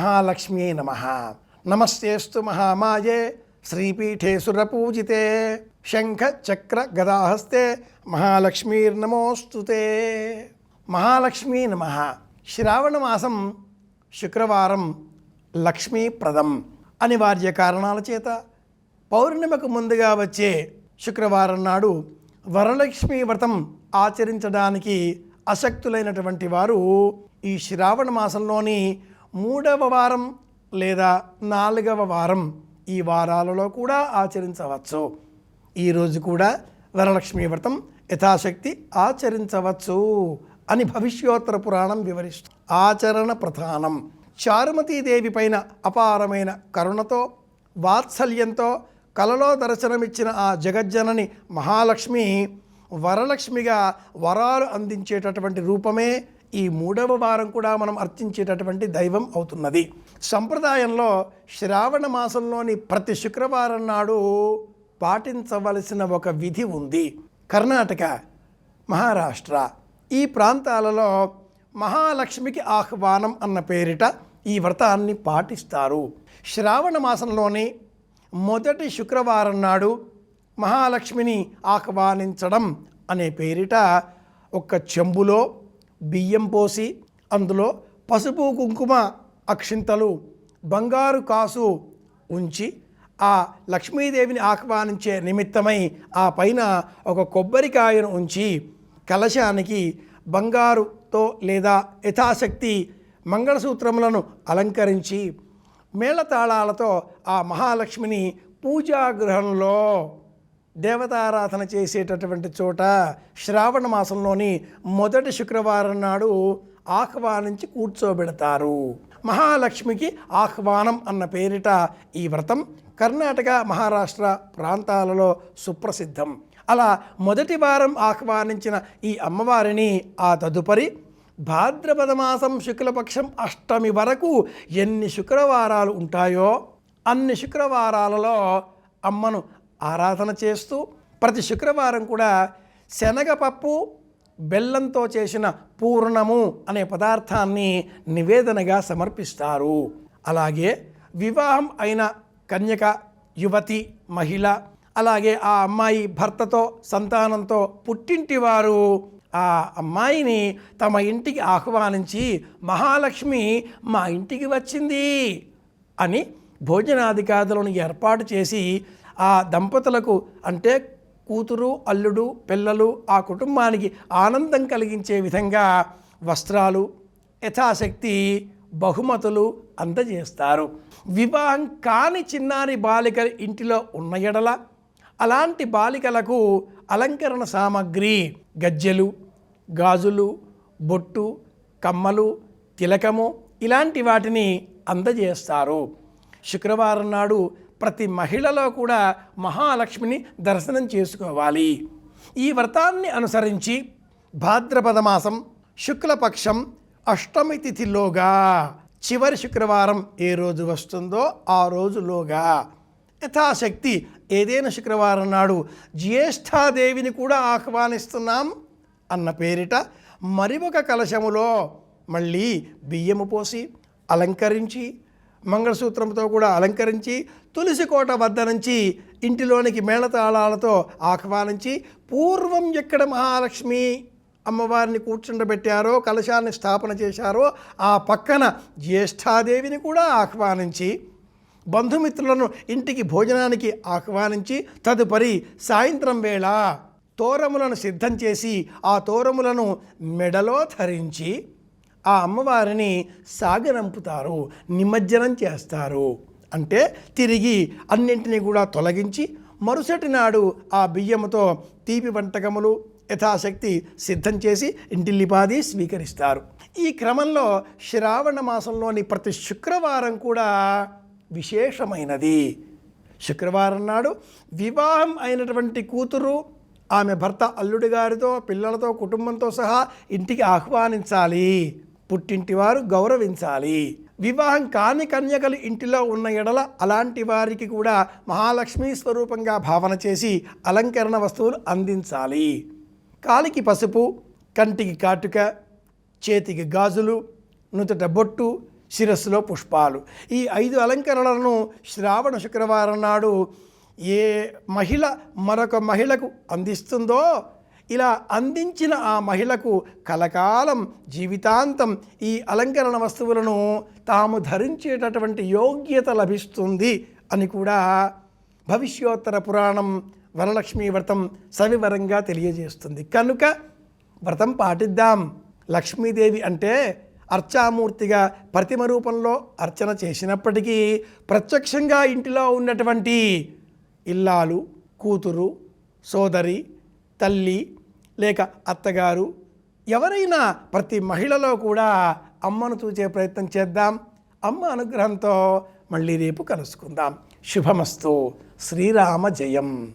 మహాలక్ష్మీ నమ. నమస్తేస్తు మహామాయే శ్రీపీఠే సురపూజితే శంఖ చక్ర గదాహస్తే మహాలక్ష్మీర్నమోస్తుతే. మహాలక్ష్మీ నమ. శ్రావణ మాసం శుక్రవారం లక్ష్మీప్రదం అనివార్య కారణాల చేత పౌర్ణిమకు ముందుగా వచ్చే శుక్రవారం నాడు వరలక్ష్మి వ్రతం ఆచరించడానికి అశక్తులైనటువంటి వారు ఈ శ్రావణ మాసంలోని మూడవ వారం లేదా నాలుగవ వారం ఈ వారాలలో కూడా ఆచరించవచ్చు. ఈరోజు కూడా వరలక్ష్మి వ్రతం యథాశక్తి ఆచరించవచ్చు అని భవిష్యోత్తర పురాణం వివరిస్తుంది. ఆచరణ ప్రధానం. చారుమతీదేవి పైన అపారమైన కరుణతో వాత్సల్యంతో కలలో దర్శనమిచ్చిన ఆ జగజ్జనని మహాలక్ష్మి వరలక్ష్మిగా వరాలు అందించేటటువంటి రూపమే ఈ మూడవ వారం కూడా మనం అర్చించేటటువంటి దైవం అవుతున్నది. సంప్రదాయంలో శ్రావణ మాసంలోని ప్రతి శుక్రవారం నాడు పాటించవలసిన ఒక విధి ఉంది. కర్ణాటక మహారాష్ట్ర ఈ ప్రాంతాలలో మహాలక్ష్మికి ఆహ్వానం అన్న పేరిట ఈ వ్రతాన్ని పాటిస్తారు. శ్రావణ మాసంలోని మొదటి శుక్రవారం నాడు మహాలక్ష్మిని ఆహ్వానించడం అనే పేరిట ఒక చెంబులో బియ్యం పోసి అందులో పసుపు కుంకుమ అక్షింతలు బంగారు కాసు ఉంచి ఆ లక్ష్మీదేవిని ఆహ్వానించే నిమిత్తమై ఆ పైన ఒక కొబ్బరికాయను ఉంచి కలశానికి బంగారుతో లేదా యథాశక్తి మంగళసూత్రములను అలంకరించి మేళతాళాలతో ఆ మహాలక్ష్మిని పూజాగృహంలో దేవతారాధన చేసేటటువంటి చోట శ్రావణ మాసంలోని మొదటి శుక్రవారం నాడు ఆహ్వానించి కూర్చోబెడతారు. మహాలక్ష్మికి ఆహ్వానం అన్న పేరిట ఈ వ్రతం కర్ణాటక మహారాష్ట్ర ప్రాంతాలలో సుప్రసిద్ధం. అలా మొదటి వారం ఆహ్వానించిన ఈ అమ్మవారిని ఆ తదుపరి భాద్రపద మాసం శుక్లపక్షం అష్టమి వరకు ఎన్ని శుక్రవారాలు ఉంటాయో అన్ని శుక్రవారాలలో అమ్మను ఆరాధన చేస్తూ ప్రతి శుక్రవారం కూడా శనగపప్పు బెల్లంతో చేసిన పూర్ణము అనే పదార్థాన్ని నివేదనగా సమర్పిస్తారు. అలాగే వివాహం అయిన కన్యక యువతి మహిళ అలాగే ఆ అమ్మాయి భర్తతో సంతానంతో పుట్టింటి వారు ఆ అమ్మాయిని తమ ఇంటికి ఆహ్వానించి మహాలక్ష్మి మా ఇంటికి వచ్చింది అని భోజనాధికారులను ఏర్పాటు చేసి ఆ దంపతులకు అంటే కూతురు అల్లుడు పిల్లలు ఆ కుటుంబానికి ఆనందం కలిగించే విధంగా వస్త్రాలు యథాశక్తి బహుమతులు అందజేస్తారు. వివాహం కాని చిన్నారి బాలికలు ఇంటిలో ఉన్న ఎడల అలాంటి బాలికలకు అలంకరణ సామాగ్రి గజ్జెలు గాజులు బొట్టు కమ్మలు తిలకము ఇలాంటి వాటిని అందజేస్తారు. శుక్రవారం నాడు ప్రతి మహిళలో కూడా మహాలక్ష్మిని దర్శనం చేసుకోవాలి. ఈ వ్రతాన్ని అనుసరించి భాద్రపద మాసం శుక్లపక్షం అష్టమి తిథిలోగా చివరి శుక్రవారం ఏ రోజు వస్తుందో ఆ రోజులోగా. యథాశక్తి ఏదైనా శుక్రవారం నాడు జ్యేష్ఠాదేవిని కూడా ఆహ్వానిస్తున్నాం అన్న పేరిట మరి ఒక కలశములో మళ్ళీ బియ్యము పోసి అలంకరించి మంగళసూత్రంతో కూడా అలంకరించి తులసి కోట వద్ద నుంచి ఇంటిలోనికి మేళతాళాలతో ఆహ్వానించి పూర్వం ఎక్కడ మహాలక్ష్మి అమ్మవారిని కూర్చుండబెట్టారో కలశాన్ని స్థాపన చేశారో ఆ పక్కన జ్యేష్ఠాదేవిని కూడా ఆహ్వానించి బంధుమిత్రులను ఇంటికి భోజనానికి ఆహ్వానించి తదుపరి సాయంత్రం వేళ తోరములను సిద్ధం చేసి ఆ తోరములను మెడలో ధరించి ఆ అమ్మవారిని సాగనంపుతారు నిమజ్జనం చేస్తారు. అంటే తిరిగి అన్నింటినీ కూడా తొలగించి మరుసటి నాడు ఆ బియ్యముతో తీపి వంటకములు యథాశక్తి సిద్ధం చేసి ఇంటిల్లిపాది స్వీకరిస్తారు. ఈ క్రమంలో శ్రావణ మాసంలోని ప్రతి శుక్రవారం కూడా విశేషమైనది. శుక్రవారం నాడు వివాహం అయినటువంటి కూతురు ఆమె భర్త అల్లుడి గారితో పిల్లలతో కుటుంబంతో సహా ఇంటికి ఆహ్వానించాలి. పుట్టింటి వారు గౌరవించాలి. వివాహం కాని కన్యకలు ఇంటిలో ఉన్న ఎడల అలాంటి వారికి కూడా మహాలక్ష్మి స్వరూపంగా భావన చేసి అలంకరణ వస్తువులు అందించాలి. కాలికి పసుపు కంటికి కాటుక చేతికి గాజులు నుదుట బొట్టు శిరస్సులో పుష్పాలు. ఈ ఐదు అలంకరణలను శ్రావణ శుక్రవారం నాడు ఏ మహిళ మరొక మహిళకు అందిస్తుందో ఇలా అందించిన ఆ మహిళకు కలకాలం జీవితాంతం ఈ అలంకరణ వస్తువులను తాము ధరించేటటువంటి యోగ్యత లభిస్తుంది అని కూడా భవిష్యోత్తర పురాణం వరలక్ష్మీ వ్రతం సవివరంగా తెలియజేస్తుంది. కనుక వ్రతం పాటిద్దాం. లక్ష్మీదేవి అంటే అర్చామూర్తిగా ప్రతిమ రూపంలో అర్చన చేసినప్పటికీ ప్రత్యక్షంగా ఇంటిలో ఉన్నటువంటి ఇల్లాలు కూతురు సోదరి తల్లి లేక అత్తగారు ఎవరైనా ప్రతి మహిళలో కూడా అమ్మను చూచే ప్రయత్నం చేద్దాం. అమ్మ అనుగ్రహంతో మళ్ళీ రేపు కలుసుకుందాం. శుభమస్తు. శ్రీరామ జయం.